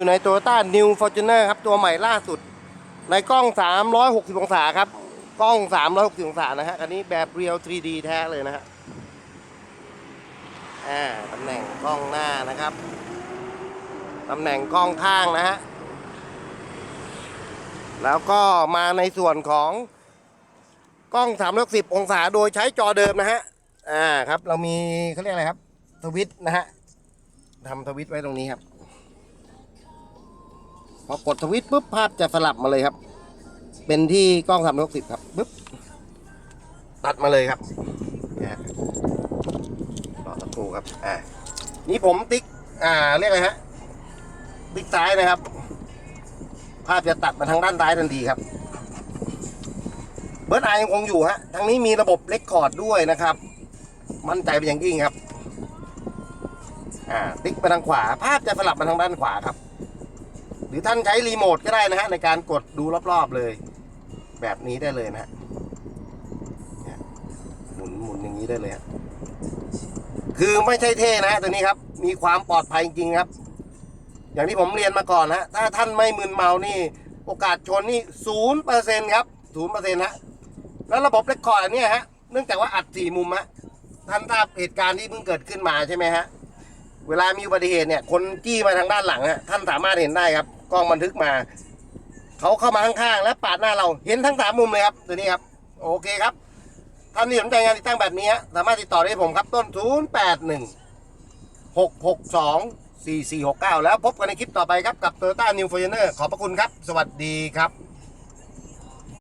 อยู่ใน Toyota New Fortuner ครับ ตัวใหม่ล่าสุด ในกล้อง 360 องศาครับ กล้อง 360 องศานะฮะคันนี้แบบเรียว 3D แท้เลยนะฮะ อ่าตำแหน่งกล้องหน้านะครับตำแหน่งกล้องข้างนะฮะ แล้วก็มาในส่วนของกล้อง 360 องศาโดยใช้จอเดิมนะฮะ อ่าครับ เรามีเขาเรียกอะไรครับสวิตนะฮะทำสวิตไว้ตรงนี้ครับ พอกดสวิตช์ปุ๊บภาพจะสลับมาเลยครับ เป็นที่กล้อง360ครับปุ๊บตัดมาเลยครับนะรอสักครู่ครับอ่านี่ผมติ๊กอ่าเรียกอะไรฮะติ๊กซ้ายนะครับ ภาพจะตัดมาทางด้านซ้ายทันทีครับเบิร์ดไอยังคงอยู่ฮะทางนี้มีระบบเลคคอร์ดด้วยนะครับ มั่นใจเป็นอย่างยิ่งครับ อ่าติ๊กไปทางขวา ภาพจะสลับมาทางด้านขวาครับ หรือท่านใช้รีโมทก็ได้นะฮะในการกดดูรอบๆเลย แบบนี้ได้เลยนะฮะหมุนหมุนอย่างนี้ได้เลยฮะคือไม่ใช่เท่นะตัวนี้ครับ มีความปลอดภัยจริงครับ อย่างที่ผมเรียนมาก่อนฮะถ้าท่านไม่มึนเมานี่ โอกาสชนนี่ศูนย์เปอร์เซ็นครับศูนย์เปอร์เซ็นต์ฮะแล้วระบบเรคคอร์ดเนี้ยฮะเนื่องจากว่าอัดสี่มุมฮะท่านทราบเหตุการณ์ที่เพิ่งเกิดขึ้นมาใช่ไหมฮะเวลามีอุบัติเหตุเนี่ย คนจี้มาทางด้านหลังฮะท่านสามารถเห็นได้ครับ กล้องบันทึกมา เขาเข้ามาข้างๆและปาดหน้าเราเห็นทั้งสามมุมเลยครับตัวนี้ครับ โอเคครับท่านที่สนใจงานติดตั้งแบบนี้สามารถติดต่อได้ผมครับต้น 0 8 1 6 6 2 4 4 6 9 แล้วพบกันในคลิปต่อไปครับกับ Toyota New Fortuner ขอบพระคุณครับ สวัสดีครับ